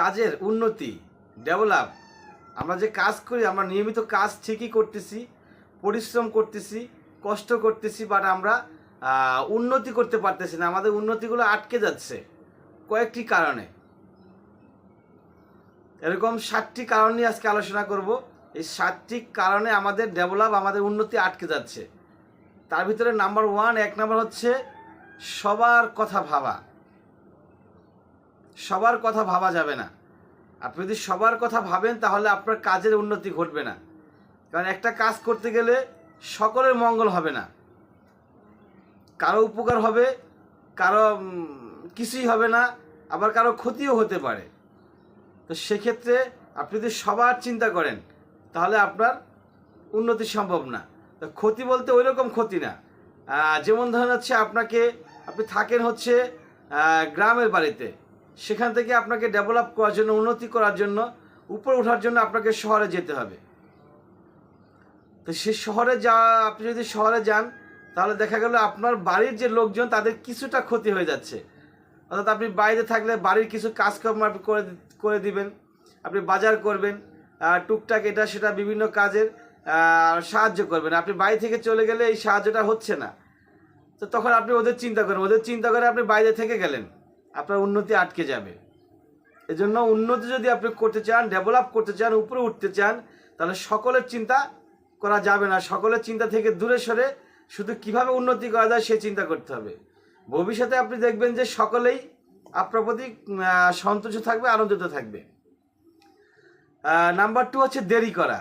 কাজের উন্নতি ডেভেলপ আমরা যে কাজ করি, আমরা নিয়মিত কাজ ঠিকই করতেছি, পরিশ্রম করতেছি, কষ্ট করতেছি বাট আমরা উন্নতি করতে পারতেছি না। আমাদের উন্নতিগুলো আটকে যাচ্ছে কয়েকটি কারণে। এরকম ষাটটি কারণ নিয়ে আজকে আলোচনা করব। এই ষাটটি কারণে আমাদের ডেভেলপ আমাদের উন্নতি আটকে যাচ্ছে। তার ভিতরে নাম্বার ওয়ান এক নাম্বার হচ্ছে সবার কথা ভাবা। সবার কথা ভাবা যাবে না। আপনি যদি সবার কথা ভাবেন, তাহলে আপনার কাজের উন্নতি ঘটবে না। কারণ একটা কাজ করতে গেলে সকলের মঙ্গল হবে না। কারও উপকার হবে, কারও কিছুই হবে না, আবার কারও ক্ষতিও হতে পারে। তো সেক্ষেত্রে আপনি যদি সবার চিন্তা করেন, তাহলে আপনার উন্নতি সম্ভব না। তো ক্ষতি বলতে ওই রকম ক্ষতি না। যেমন ধরেন হচ্ছে আপনাকে, আপনি থাকেন হচ্ছে গ্রামের বাড়িতে। সেখান থেকে আপনাকে ডেভেলপ করার জন্য, উন্নতি করার জন্য, উপরে ওঠার জন্য আপনাকে শহরে যেতে হবে। তো সে শহরে যা, আপনি যদি শহরে যান, তাহলে দেখা গেল আপনার বাড়ির যে লোকজন, তাদের কিছুটা ক্ষতি হয়ে যাচ্ছে। অর্থাৎ আপনি বাইরে থাকলে বাড়ির কিছু কাজকর্ম আপনি করে করে দিবেন, আপনি বাজার করবেন টুকটাক এটা সেটা বিভিন্ন কাজের সাহায্য করবেন। আপনি বাড়ি থেকে চলে গেলে এই সাহায্যটা হচ্ছে না। তো তখন আপনি ওদের চিন্তা করেন, ওদের চিন্তা করে আপনি বাইরে থেকে গেলেন। আপনার উন্নতি আটকে যাবে। এজন্য উন্নতি যদি আপনি করতে চান ডেভেলপ করতে চান, উপরে উঠতে চান, তাহলে সকলের চিন্তা করা যাবে না। সকলের চিন্তা থেকে দূরে সরে শুধু কীভাবে উন্নতি করা যায় সে চিন্তা করতে হবে। ভবিষ্যতে আপনি দেখবেন যে সকলেই আপনার প্রতি সন্তুষ্ট থাকবে, আনন্দিত থাকবে। নাম্বার টু হচ্ছে দেরি করা।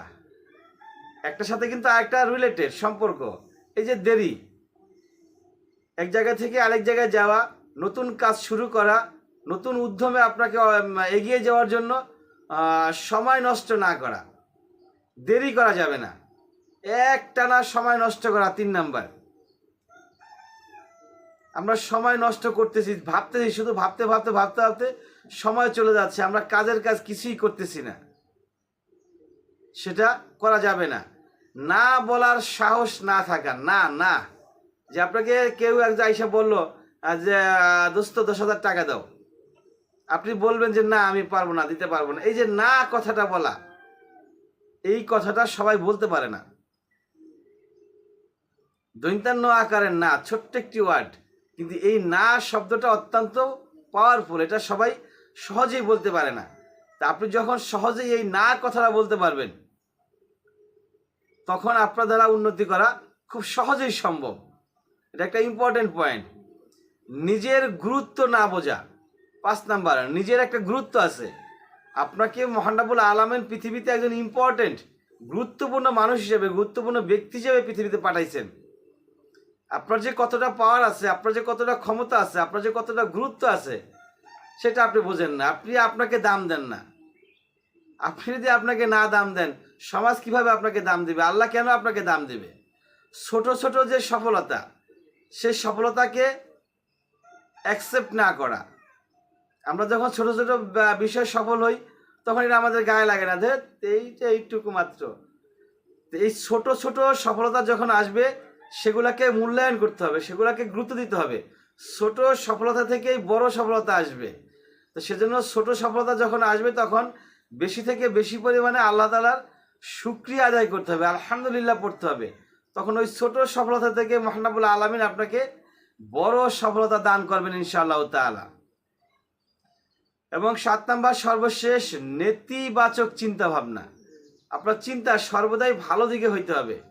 একটার সাথে কিন্তু আরেকটা রিলেটেড সম্পর্ক। এই যে দেরি, এক জায়গা থেকে আরেক জায়গায় যাওয়া নতুন কাজ শুরু করা, নতুন উদ্যমে আপনাকে এগিয়ে যাওয়ার জন্য সময় নষ্ট না করা। দেরি করা যাবে না। একটানা সময় নষ্ট করা, তিন নাম্বার। আমরা সময় নষ্ট করতেছি, ভাবতেছি, শুধু ভাবতে ভাবতে ভাবতে ভাবতে সময় চলে যাচ্ছে। আমরা কাজের কাজ কিছুই করতেছি না। সেটা করা যাবে না। না বলার সাহস না থাকা, না না। যে আপনাকে কেউ এক এসে বলল যে দোস্ত, দশ হাজার টাকা দাও। আপনি বলবেন যে, না, আমি পারব না, দিতে পারব না। এই যে, না কথাটা বলা, এই কথাটা সবাই বলতে পারে না। দৈন্তান্ন আকারের না, ছোট্ট একটি ওয়ার্ড। কিন্তু এই না শব্দটা অত্যন্ত পাওয়ারফুল এটা সবাই সহজেই বলতে পারে না। তা আপনি যখন সহজেই এই না কথাটা বলতে পারবেন, তখন আপনার দ্বারা উন্নতি করা খুব সহজেই সম্ভব। এটা একটা ইম্পর্টেন্ট পয়েন্ট নিজের গুরুত্ব না বোঝা। পাঁচ নাম্বার, নিজের একটা গুরুত্ব আছে। আপনাকে মহানাবুল আলামেন পৃথিবীতে একজন ইম্পর্টেন্ট গুরুত্বপূর্ণ মানুষ হিসেবে, গুরুত্বপূর্ণ ব্যক্তি হিসেবে পৃথিবীতে পাঠাইছেন। আপনার যে কতটা পাওয়ার আছে, আপনার যে কতটা ক্ষমতা আছে, আপনার যে কতটা গুরুত্ব আছে, সেটা আপনি বোঝেন না। আপনি আপনাকে দাম দেন না। আপনি যদি আপনাকে না দাম দেন, সমাজ কীভাবে আপনাকে দাম দেবে? আল্লাহ কেন আপনাকে দাম দেবে? ছোট ছোট যে সফলতা সেই সফলতাকে অ্যাকসেপ্ট না করা। আমরা যখন ছোট ছোট বিষয়ে সফল হই, তখন এটা আমাদের গায়ে লাগে না। ধর এইটা এইটুকু মাত্র। এই ছোট ছোট সফলতা যখন আসবে, সেগুলাকে মূল্যায়ন করতে হবে, সেগুলাকে গুরুত্ব দিতে হবে। ছোট সফলতা থেকেই বড় সফলতা আসবে। তো সেজন্য ছোট সফলতা যখন আসবে, তখন বেশি থেকে বেশি পরিমাণে আল্লাহ তালার শুক্রিয়া আদায় করতে হবে, আলহামদুলিল্লাহ পড়তে হবে। তখন ওই ছোট সফলতা থেকে মহানাবুল আলমিন আপনাকে বড় সফলতা দান করবেন ইনশাআল্লাহ তাআলা। এবং সাত নাম্বার সর্বশেষ নেতিবাচক চিন্তা ভাবনা আপনার চিন্তা সর্বদাই ভালো দিকে হইতে হবে।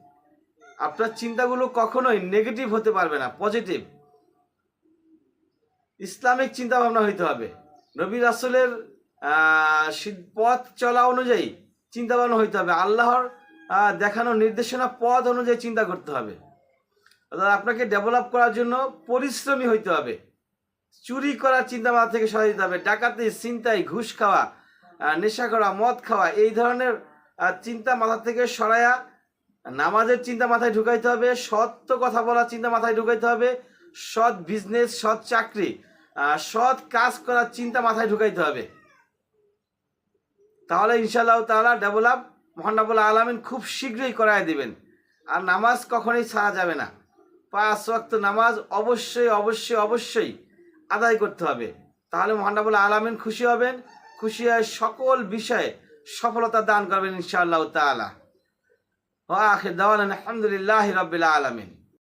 আপনার চিন্তাগুলো কখনোই নেগেটিভ হতে পারবে না পজিটিভ ইসলামিক চিন্তা ভাবনা হইতে হবে। নবী রাসুলের আহ, সি- পথ চলা অনুযায়ী চিন্তা ভাবনা হইতে হবে। আল্লাহর দেখানো নির্দেশনা পথ অনুযায়ী চিন্তা করতে হবে। আপনাকে ডেভেলপ করার জন্য পরিশ্রমী হইতে হবে। চুরি করার চিন্তা মাথা থেকে সরাই দিতে হবে। ডাকাতি চিন্তাই ঘুষ খাওয়া নেশা করা, মদ খাওয়া, এই ধরনের চিন্তা মাথা থেকে সরাইয়া নামাজের চিন্তা মাথায় ঢুকাইতে হবে, সত্য কথা বলার চিন্তা মাথায় ঢুকাইতে হবে, সৎ বিজনেস সৎ চাকরি সৎ কাজ করার চিন্তা মাথায় ঢুকাইতে হবে। তাহলে ইনশাল্লাহ তাআলা ডেভেলপ মহানাবুল আলমিন খুব শীঘ্রই করায় দিবেন। আর নামাজ কখনোই ছাড়া যাবে না। পাঁচ ওয়াক্ত নামাজ অবশ্যই অবশ্যই অবশ্যই আদায় করতে হবে। তাহলে মহানবুল আলমিন খুশি হবেন, খুশি হয়ে সকল বিষয়ে সফলতা দান করবেন ইনশাআল্লাহ তালা আখের দাওয়ানা আলহামদুলিল্লাহি রাব্বিল আলামিন।